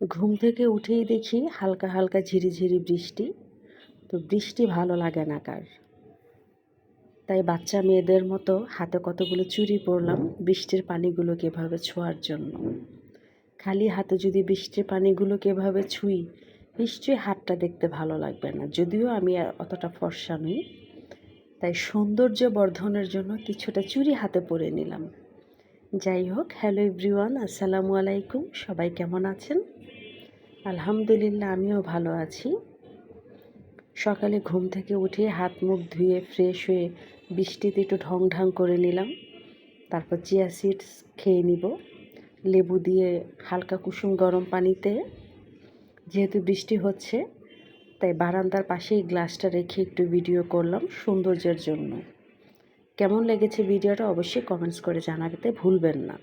ঘুম থেকে উঠেই দেখি হালকা হালকা ঝিরিঝিরি বৃষ্টি। তো বৃষ্টি ভালো লাগে না কার। তাই বাচ্চা মেয়েদের মতো হাতে কতগুলো চুরি পরলাম বৃষ্টির পানিগুলোকে এভাবে ছোঁয়ার জন্য। খালি হাতে যদি বৃষ্টির পানিগুলোকে এভাবে ছুঁই, নিশ্চয়ই হাতটা দেখতে ভালো লাগবে না। যদিও আমি অতটা ফর্সা নই। তাই সৌন্দর্য বর্ধনের জন্য কিছুটা চুরি হাতে পরে নিলাম। যাই হোক, হ্যালো এভরিওয়ান, আসসালামু আলাইকুম। সবাই কেমন আছেন? আলহামদুলিল্লাহ, আমিও ভালো আছি। সকালে ঘুম থেকে উঠে হাত মুখ ধুয়ে ফ্রেশ হয়ে বৃষ্টিতে একটু ঢং ঢং করে নিলাম। তারপর চিয়া সিডস খেয়ে নিব। লেবু দিয়ে হালকা কুসুম গরম পানিতে। যেহেতু বৃষ্টি হচ্ছে, তাই বারান্দার পাশেই গ্লাসটা রেখে একটু ভিডিও করলাম সৌন্দর্যের জন্য। কেমন লেগেছে ভিডিওটা অবশ্যই কমেন্টস করে জানাতে ভুলবেন না।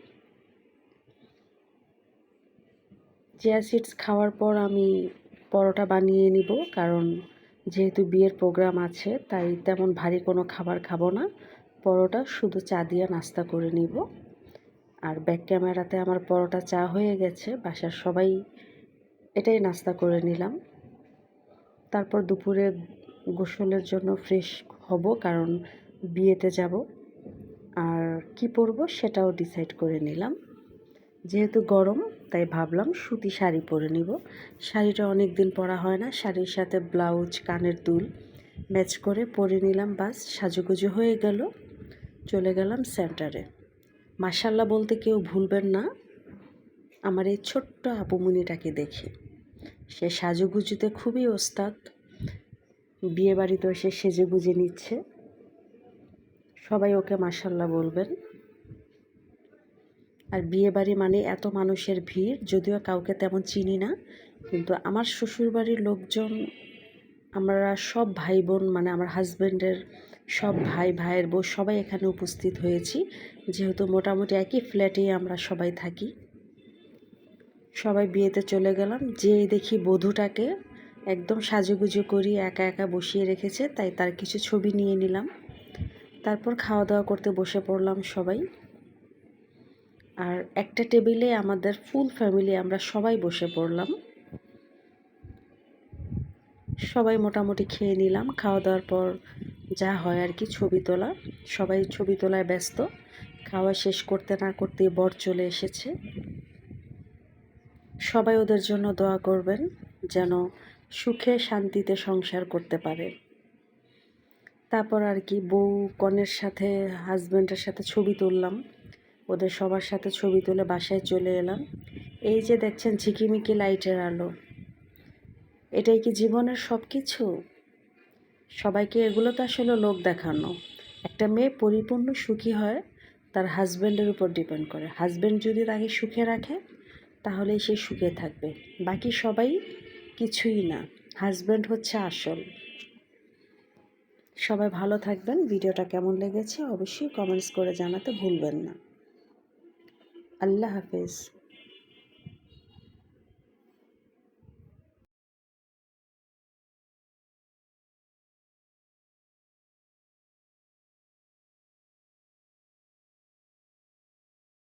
চিয়া সিডস খাওয়ার পর আমি পরোটা বানিয়ে নিব, কারণ যেহেতু বিয়ের প্রোগ্রাম আছে, তাই তেমন ভারী কোনো খাবার খাব না। পরোটা শুধু চা দিয়ে নাস্তা করে নিব। আর ব্যাক ক্যামেরাতে আমার পরোটা চা হয়ে গেছে, বাসার সবাই এটাই নাস্তা করে নিলাম। তারপর দুপুরে গোসলের জন্য ফ্রেশ হব, কারণ বিয়েতে যাব। আর কি পরবো সেটাও ডিসাইড করে নিলাম। যেহেতু গরম, তাই ভাবলাম সুতি শাড়ি পরে নিব। শাড়িটা অনেক দিন পরা হয় না, শাড়ির সাথে ব্লাউজ, কানের দুল ম্যাচ করে পরে নিলাম বাস, সাজুগুজু হয়ে গেল। চলে গেলাম সেন্টারে মাসাল্লাহ বলতে কেউ ভুলবেন না, আমার এই ছোট্ট আপুমুনিটাকে দেখে। সে সাজুগুজুতে খুবই ওস্তাদ। বিয়ে বাড়িতেও সে সেজে গুজে নিচ্ছে। সবাই ওকে মাসাল্লাহ বলবেন। আর বিয়ে বাড়ি মানে এত মানুষের ভিড়, যদিও কাউকে তেমন চিনি না, কিন্তু আমার শ্বশুরবাড়ির লোকজন, আমরা সব ভাই বোন মানে আমার হাজব্যান্ডের সব ভাই, ভাইয়ের বউ, সবাই এখানে উপস্থিত হয়েছি। যেহেতু মোটামুটি একই ফ্ল্যাটেই আমরা সবাই থাকি। সবাই বিয়েতে চলে গেলাম। যে দেখি বধূটাকে একদম সাজুগুজু করি একা একা বসিয়ে রেখেছে, তাই তার কিছু ছবি নিয়ে নিলাম। তারপর খাওয়া দাওয়া করতে বসে পড়লাম সবাই। আর একটা টেবিলে আমাদের ফুল ফ্যামিলি আমরা সবাই বসে পড়লাম। সবাই মোটামুটি খেয়ে নিলাম। খাওয়া দাওয়ার পর যা হয় আর কি ছবি তোলা। সবাই ছবি তোলায় ব্যস্ত। খাওয়া শেষ করতে না করতে বর চলে এসেছে। সবাই ওদের জন্য দোয়া করবেন যেন সুখে শান্তিতে সংসার করতে পারে। তারপর আর কি বউ কনের সাথে হাজব্যান্ডের সাথে ছবি তুললাম। ওদের সবার সাথে ছবি তুলে বাসায় চলে এলাম। এই যে দেখছেন ঝিকিমিকি লাইটের আলো, এটাই কি জীবনের সব কিছু সবাইকে এগুলো তো আসলে লোক দেখানো। একটা মেয়ে পরিপূর্ণ সুখী হয়, তার হাজব্যান্ডের উপর ডিপেন্ড করে। হাজব্যান্ড যদি তাকে সুখে রাখে তাহলে সে সুখে থাকবে। বাকি সবাই কিছুই না। হাজব্যান্ড হচ্ছে আসল। সবাই ভালো থাকবেন। ভিডিওটা কেমন লেগেছে অবশ্যই কমেন্টস করে জানাতে ভুলবেন না। আল্লাহ হাফেজ।